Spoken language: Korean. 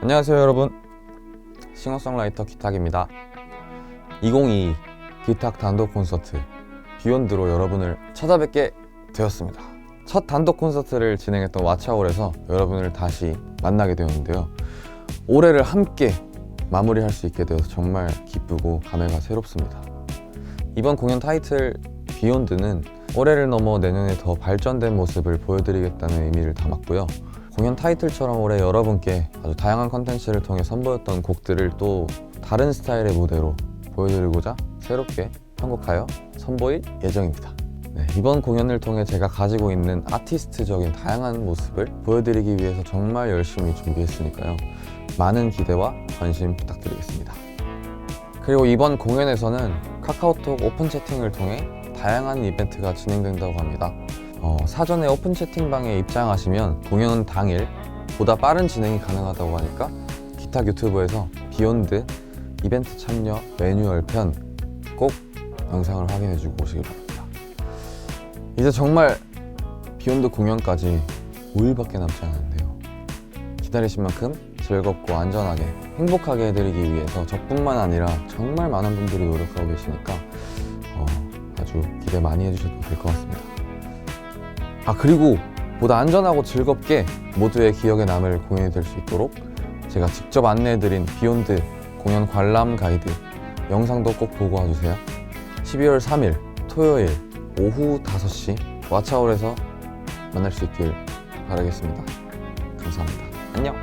안녕하세요 여러분. 싱어송라이터 기탁입니다. 2022 기탁 단독 콘서트 비욘드로 여러분을 찾아뵙게 되었습니다. 첫 단독 콘서트를 진행했던 와차홀에서 여러분을 다시 만나게 되었는데요. 올해를 함께 마무리할 수 있게 되어서 정말 기쁘고 감회가 새롭습니다. 이번 공연 타이틀 비욘드는 올해를 넘어 내년에 더 발전된 모습을 보여드리겠다는 의미를 담았고요 공연 타이틀처럼 올해 여러분께 아주 다양한 컨텐츠를 통해 선보였던 곡들을 또 다른 스타일의 무대로 보여드리고자 새롭게 편곡하여 선보일 예정입니다. 네, 이번 공연을 통해 제가 가지고 있는 아티스트적인 다양한 모습을 보여드리기 위해서 정말 열심히 준비했으니까요. 많은 기대와 관심 부탁드리겠습니다. 그리고 이번 공연에서는 카카오톡 오픈 채팅을 통해 다양한 이벤트가 진행된다고 합니다. 어, 사전에 오픈 채팅방에 입장하시면 공연 당일 보다 빠른 진행이 가능하다고 하니까 기타 유튜브에서 비욘드 이벤트 참여 매뉴얼 편 꼭 영상을 확인해주고 오시길 바랍니다. 이제 정말 비욘드 공연까지 5일밖에 남지 않았는데요. 기다리신 만큼 즐겁고 안전하게 행복하게 해드리기 위해서 저뿐만 아니라 정말 많은 분들이 노력하고 계시니까 어, 아주 기대 많이 해주셔도 될 것 같습니다. 아 그리고 보다 안전하고 즐겁게 모두의 기억에 남을 공연이 될 수 있도록 제가 직접 안내해드린 비욘드 공연 관람 가이드 영상도 꼭 보고 와주세요. 12월 3일 토요일 오후 5시 와차홀에서 만날 수 있길 바라겠습니다. 감사합니다. 안녕